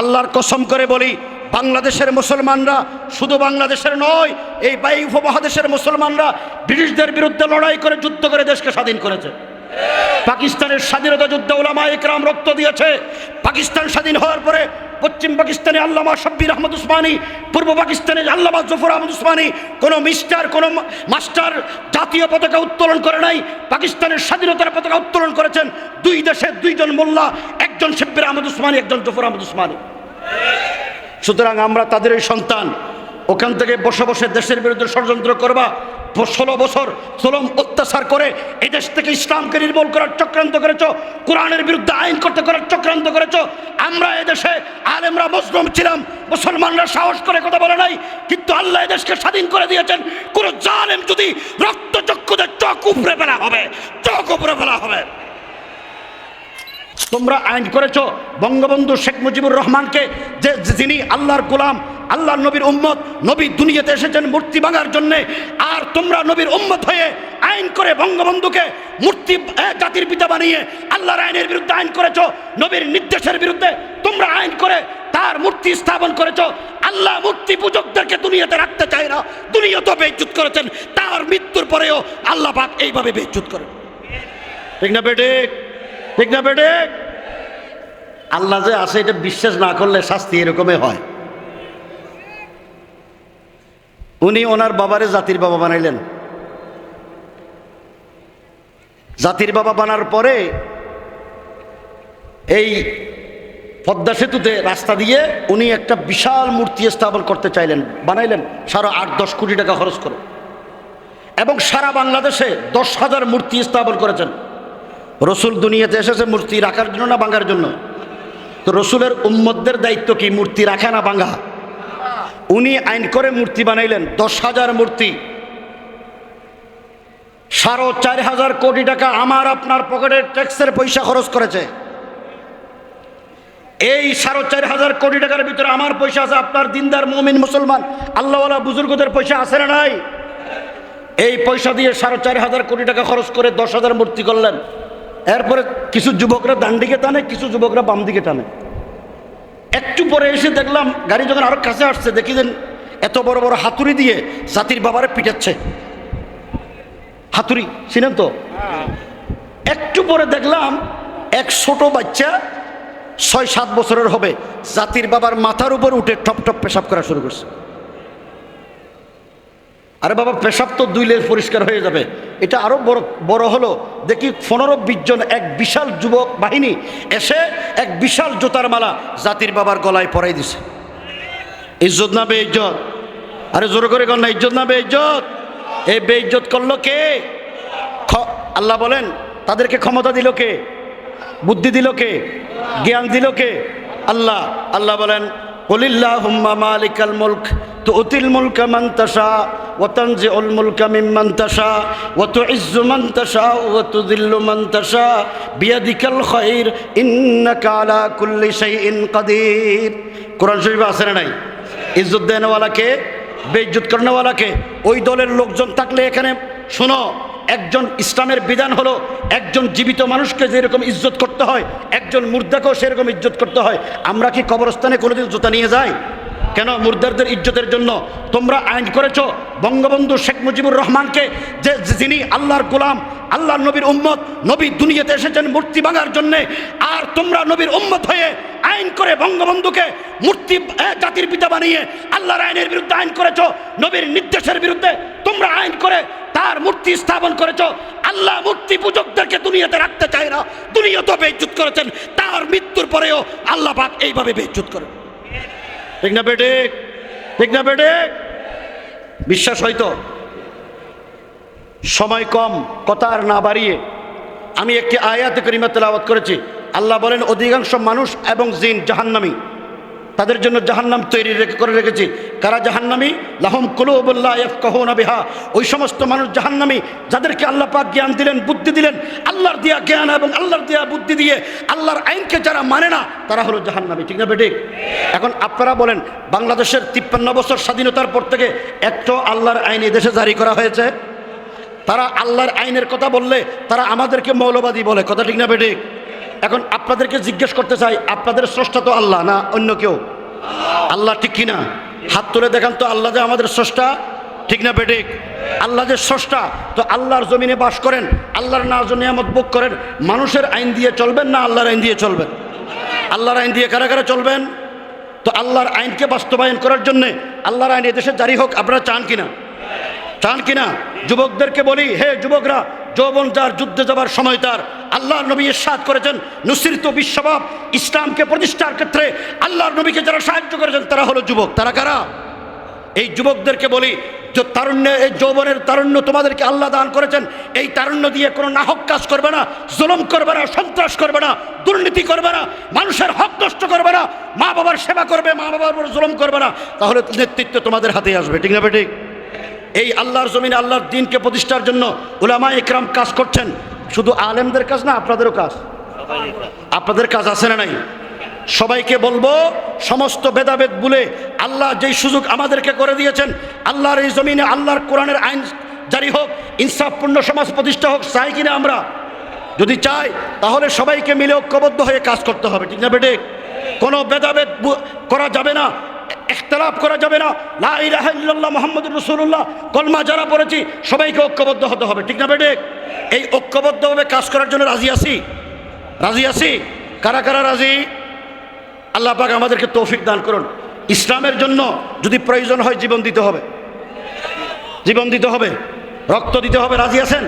আল্লাহর কসম করে বলি, বাংলাদেশের মুসলমানরা শুধু বাংলাদেশের নয়, এই বাই উপমহাদেশের মুসলমানরা ব্রিটিশদের বিরুদ্ধে লড়াই করে যুদ্ধ করে দেশকে স্বাধীন করেছে। পাকিস্তানের স্বাধীনতা যুদ্ধে ওলামা একরাম রক্ত দিয়েছে। পাকিস্তান স্বাধীন হওয়ার পরে পশ্চিম পাকিস্তানে আল্লামা শব্বির আহমদ উসমানী, পূর্ব পাকিস্তানে আল্লামা জফর আহমদ উসমানী, কোনো মিস্টার, কোনো মাস্টার জাতীয় পতাকা উত্তোলন করে নাই, পাকিস্তানের স্বাধীনতার পতাকা উত্তোলন করেছেন দুই দেশের দুইজন মোল্লা, একজন শব্বির আহমদ উসমানী, একজন জফর আহমদ উসমানী। সুতরাং আমরা তাদের এই সন্তান ওখান থেকে বসে বসে দেশের বিরুদ্ধে ষড়যন্ত্র করবা। ষোলো বছর জুলুম, অত্যাচার করে এই দেশ থেকে ইসলামকে নির্মূল করার চক্রান্ত করেছ, কোরআনের বিরুদ্ধে আইন করতে করার চক্রান্ত করেছ। আমরা এদেশে আলেমরা মজলুম ছিলাম, মুসলমানরা সাহস করে কথা বলে নাই, কিন্তু আল্লাহ এদেশকে স্বাধীন করে দিয়েছেন। কোনো জালেম যদি রক্তচক্ষুদের চোখ উপরে ফেলা হবে, চোখ উপরে ফেলা হবে। তোমরা আইন করেছ বঙ্গবন্ধু শেখ মুজিবুর রহমানকে যে যিনি আল্লাহর গোলাম, আল্লাহর নবীর উম্মত, নবী দুনিয়াতে এসেছেন মূর্তি ভাঙার জন্যে, আর তোমরা নবীর উম্মত হয়ে আইন করে বঙ্গবন্ধুকে মূর্তি জাতির পিতা বানিয়ে আল্লাহর আইনের বিরুদ্ধে আইন করেছ, নবীর নির্দেশের বিরুদ্ধে তোমরা আইন করে তার মূর্তি স্থাপন করেছ। আল্লাহ মূর্তি পূজকদেরকে দুনিয়াতে রাখতে চায় না দুনিয়াতে বেইজ্জুত করেছেন, তার মৃত্যুর পরেও আল্লাহ পাক এইভাবে বেইজ্জুত করেন। ঠিক না বেটে? ঠিক না বেটে? আল্লাহ যে আছে, এটা বিশ্বাস না করলে শাস্তি এরকমই হয়। উনি ওনার বাবারে জাতির বাবা বানাইলেন। জাতির বাবা বানার পরে এই পদ্মা সেতুতে রাস্তা দিয়ে উনি একটা বিশাল মূর্তি স্থাপন করতে চাইলেন। বানাইলেন সারা আট, দশ কোটি টাকা খরচ করে। এবং সারা বাংলাদেশে দশ হাজার মূর্তি স্থাপন করেছেন। রসুল দুনিয়াতে এসেছে মূর্তি রাখার জন্য না ভাঙার জন্য? তো রসুলের উম্মতদের দায়িত্ব কি, মূর্তি রাখা না ভাঙা? উনি আইন করে মূর্তি বানাইলেন, দশ হাজার মূর্তি। সাড়ে চার হাজার কোটি টাকা আমার আপনার পকেটের ট্যাক্সের পয়সা খরচ করেছে। এই সাড়ে চার হাজার কোটি টাকার ভিতরে আমার পয়সা আছে, আপনার দিনদার মমিন মুসলমান, আল্লাহওয়ালা বুজুর্গদের পয়সা আছে না নাই? এই পয়সা দিয়ে সাড়ে চার হাজার কোটি টাকা খরচ করে দশ হাজার মূর্তি করলেন। এরপরে কিছু যুবকরা ডান দিকে টানে, কিছু যুবকরা বাম দিকে টানে। একটু পরে এসে দেখলাম গাড়ি যখন আরও কাছে আসছে, দেখি দেন এত বড় বড় হাতুড়ি দিয়ে জাতির বাবারে পিটাচ্ছে। হাতুড়ি, চিনেন তো? একটু পরে দেখলাম এক ছোট বাচ্চা ছয় সাত বছরের হবে, জাতির বাবার মাথার উপর উঠে টপ টপ পেশাব করা শুরু করছে। আরে বাবা, পেশাব তো দুই লেজ পরিষ্কার হয়ে যাবে। এটা আরও বড় বড় হলো। দেখি পনেরো, বিশ জন এক বিশাল যুবক বাহিনী এসে এক বিশাল জুতার মালা জাতির বাবার গলায় পরাই দিছে। ইজ্জত না বে ইজ্জত আরে জোর করে কর না, ইজ্জত না বে ইজ্জত এই বে ইজ্জত করল কে? আল্লাহ বলেন, তাদেরকে ক্ষমতা দিল কে? বুদ্ধি দিল কে? জ্ঞান দিল কে? আল্লাহ আল্লাহ বলেন قلillahumma মালিকাল মুলক। তুতিল মুলকা মান তাশা, ওয়া তানজিউল মুলকা মিম্মান তাশা, ওয়া তুইজ্জু মান তাশা, ওয়া তুযিল্লু মান তাশা, বিয়াদিকাল খায়র ইন্নাকা আলা কুল্লি শাইইন কাদির। কোরআন শরীফে আছে না নাই? ইজ্জত দেনওয়ালাকে বেইজ্জত করেনওয়ালাকে, ওই দলের লোকজন থাকলে এখানে, শোনো, একজন ইসলামের বিধান হলো, একজন জীবিত মানুষকে যেরকম ইজ্জত করতে হয়, একজন মুর্দাকেও সেরকম ইজ্জত করতে হয়। আমরা কি কবরস্থানে কোনোদিন জুতা নিয়ে যাই? কেন মুর্দারদের ইজ্জতের জন্য তোমরা আইন করেছ? বঙ্গবন্ধু শেখ মুজিবুর রহমানকে যে যিনি আল্লাহর গোলাম, আল্লাহর নবীর উম্মত, নবী দুনিয়াতে এসেছেন মূর্তি ভাঙার জন্যে, আর তোমরা নবীর উম্মত হয়ে আইন করে বঙ্গবন্ধুকে মূর্তি জাতির পিতা বানিয়ে আল্লাহর আইনের বিরুদ্ধে আইন করেছ, নবীর নির্দেশের বিরুদ্ধে তোমরা আইন করে তার মূর্তি স্থাপন করেছ। আল্লাহ মূর্তি পূজকদেরকে দুনিয়াতে রাখতে চায় না দুনিয়াতে বেইজ্জুত করেছেন, তার মৃত্যুর পরেও আল্লাহ পাক এইভাবে বেইজ্জুত করে ঠিক না বেটে? ঠিক না বেটে? বিশ্বাস হয়তো সময় কম, কথা আর না বাড়িয়ে। আমি একটি আয়াত করিমা তেলাওয়াত করেছি। আল্লাহ বলেন, অধিকাংশ মানুষ এবং জিন জাহান্নামী। তাদের জন্য জাহান্নাম তৈরি করে রেখেছি। কারা জাহান্নামী? লাহম কুলুবুল্লাহ বিহা। ওই সমস্ত মানুষ জাহান্নামী, যাদেরকে আল্লাহ পাক জ্ঞান দিলেন, বুদ্ধি দিলেন, আল্লাহর দেয়া জ্ঞান এবং আল্লাহর দেয়া বুদ্ধি দিয়ে আল্লাহর আইনকে যারা মানে না, তারা হলো জাহান্নামী। ঠিক না বেঠিক? এখন আপনারা বলেন, বাংলাদেশের তিপ্পান্ন বছর স্বাধীনতার পর থেকে একটু আল্লাহর আইন দেশে জারি করা হয়েছে। তারা আল্লাহর আইনের কথা বললে, তারা আমাদেরকে মৌলবাদী বলে। কথা ঠিক না বেঠিক? এখন আপনাদেরকে জিজ্ঞেস করতে চাই, আপনাদের স্রষ্টা তো আল্লাহ না অন্য কেউ? আল্লাহ ঠিক কিনা? হাত তুলে দেখান তো আল্লাহ যে আমাদের স্রষ্টা, ঠিক না বেঠিক? আল্লাহ যে স্রষ্টা, তো আল্লাহর জমিনে বাস করেন, আল্লাহর নাজ নিয়ামত ভোগ করেন, মানুষের আইন দিয়ে চলবেন না আল্লাহর আইন দিয়ে চলবেন? আল্লাহর আইন দিয়ে কারা কারা চলবেন? তো আল্লাহর আইনকে বাস্তবায়ন করার জন্যে আল্লাহর আইন এদেশে জারি হোক, আপনারা চান কিনা? চান কিনা? যুবকদেরকে বলি, হে যুবকরা যৌবন যার, যুদ্ধে যাবার সময় তার। আল্লাহ নবী ইরশাদ করেছেন, নুসিরত বিশ্ববাব ইসলামকে প্রতিষ্ঠার ক্ষেত্রে আল্লাহর নবীকে যারা সাহায্য করেছেন, তারা হলো যুবক। তারা কারা? এই যুবকদেরকে বলি, যে তারুণ্য, এই যৌবনের তারুণ্য তোমাদেরকে আল্লাহ দান করেছেন, এই তারুণ্য দিয়ে কোনো নাহক কাজ করবে না, জুলুম করবে না, সন্ত্রাস করবে না, দুর্নীতি করবে না, মানুষের হক নষ্ট করবে না মা বাবার সেবা করবে মা বাবার জুলুম করবে না, তাহলে নেতৃত্ব তোমাদের হাতে আসবে, ঠিক না, বেঠিক? এই আল্লাহর জমিনে আল্লাহর দিনকে প্রতিষ্ঠার জন্য উলামা ইকরাম কাজ করছেন। শুধু আলেমদের কাজ না, আপনাদেরও কাজ। আপনাদের কাজ আছে না নাই? সবাইকে বলব, সমস্ত ভেদাভেদ বলে আল্লাহ যেই সুযোগ আমাদেরকে করে দিয়েছেন, আল্লাহর এই জমিনে, আল্লাহর কোরআনের আইন জারি হোক, ইনসাফপূর্ণ সমাজ প্রতিষ্ঠা হোক, চাই কিনা আমরা? যদি চাই, তাহলে সবাইকে মিলে ঐক্যবদ্ধ হয়ে কাজ করতে হবে, ঠিক না বেটে? কোনো ভেদাভেদ করা যাবে না। ইখতলাফ করা যাবে না। লা ইলাহা ইল্লাল্লাহ কলমা যারা পড়েছি, সবাইকে ঐক্যবদ্ধ হতে হবে। ঠিক না বেটে? এই ঐক্যবদ্ধভাবে কাজ করার জন্য রাজি আছি? রাজি আছি? কারা কারা রাজি? আল্লাহ পাক আমাদেরকে তৌফিক দান করুন। ইসলামের জন্য যদি প্রয়োজন হয়, জীবন দিতে হবে। জীবন দিতে হবে। রক্ত দিতে হবে। রাজি আছেন?